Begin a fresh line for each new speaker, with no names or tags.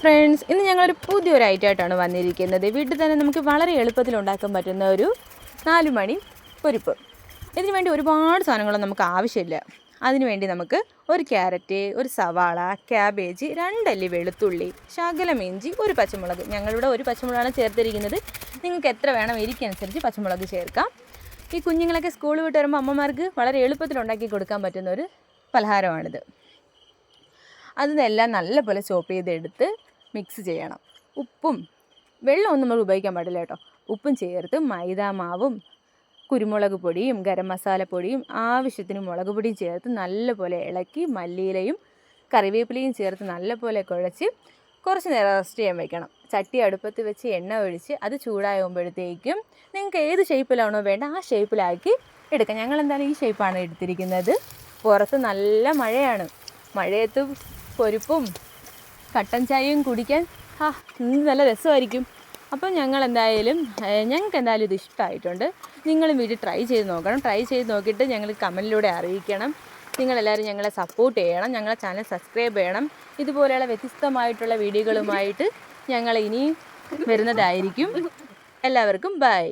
Friends ഇന്ന് ഞങ്ങളൊരു പുതിയൊരു ഐറ്റമായിട്ടാണ് വന്നിരിക്കുന്നത്. വീട്ടിൽ തന്നെ നമുക്ക് വളരെ എളുപ്പത്തിൽ ഉണ്ടാക്കാൻ പറ്റുന്ന ഒരു നാല് മണി പൊരിപ്പ്. ഇതിനു വേണ്ടി ഒരുപാട് സാധനങ്ങളൊന്നും നമുക്ക് ആവശ്യമില്ല. അതിനുവേണ്ടി നമുക്ക് ഒരു ക്യാരറ്റ് ഒരു സവാള ക്യാബേജ് രണ്ടല്ലി വെളുത്തുള്ളി ശകലം ഇഞ്ചി ഒരു പച്ചമുളക്. ഞങ്ങളിവിടെ ഒരു പച്ചമുളകാണ് ചേർത്തിരിക്കുന്നത്. നിങ്ങൾക്ക് എത്ര വേണം എരിക്കനുസരിച്ച് പച്ചമുളക് ചേർക്കാം. ഈ കുഞ്ഞുങ്ങളൊക്കെ സ്കൂൾ വിട്ട് വരുമ്പോൾ അമ്മമാർക്ക് വളരെ എളുപ്പത്തിൽ ഉണ്ടാക്കി കൊടുക്കാൻ പറ്റുന്ന ഒരു പലഹാരമാണിത്. അതിനെല്ലാം നല്ലപോലെ ചോപ്പ് ചെയ്തെടുത്ത് മിക്സ് ചെയ്യണം. ഉപ്പും വെള്ളമൊന്നും നമ്മൾ ഉപയോഗിക്കാൻ പാടില്ല കേട്ടോ. ഉപ്പും ചേർത്ത് മൈദ മാവും കുരുമുളക് പൊടിയും ഗരം മസാലപ്പൊടിയും ആവശ്യത്തിന് മുളക് പൊടിയും ചേർത്ത് നല്ലപോലെ ഇളക്കി മല്ലിയിലയും കറിവേപ്പിലയും ചേർത്ത് നല്ലപോലെ കുഴച്ച് കുറച്ച് നേരം റെസ്റ്റ് ചെയ്യാൻ വെക്കണം. ചട്ടി അടുപ്പത്ത് വെച്ച് എണ്ണ ഒഴിച്ച് അത് ചൂടാകുമ്പോഴത്തേക്കും നിങ്ങൾക്ക് ഏത് ഷേപ്പിലാണോ വേണ്ട ആ ഷേപ്പിലാക്കി എടുക്കാം. ഞങ്ങൾ എന്തായാലും ഈ ഷേപ്പാണ് എടുത്തിരിക്കുന്നത്? പുറത്ത് നല്ല മഴയാണ്. മഴയത്ത് പൊരിപ്പും കട്ടൻ ചായയും കുടിക്കാൻ. ആ നല്ല രസമായിരിക്കും. അപ്പം ഞങ്ങൾ എന്തായാലും ഞങ്ങൾക്ക് എന്തായാലും ഇത് ഇഷ്ടമായിട്ടുണ്ട് നിങ്ങളും വീട്ടിൽ ട്രൈ ചെയ്ത് നോക്കണം. ട്രൈ ചെയ്ത് നോക്കിയിട്ട് ഞങ്ങൾ കമന്റിലൂടെ അറിയിക്കണം. നിങ്ങളെല്ലാവരും ഞങ്ങളെ സപ്പോർട്ട് ചെയ്യണം. ഞങ്ങളെ ചാനൽ സബ്സ്ക്രൈബ് ചെയ്യണം. ഇതുപോലെയുള്ള വ്യത്യസ്തമായിട്ടുള്ള വീഡിയോകളുമായിട്ട് ഞങ്ങൾ ഇനിയും വരുന്നതായിരിക്കും. എല്ലാവർക്കും ബൈ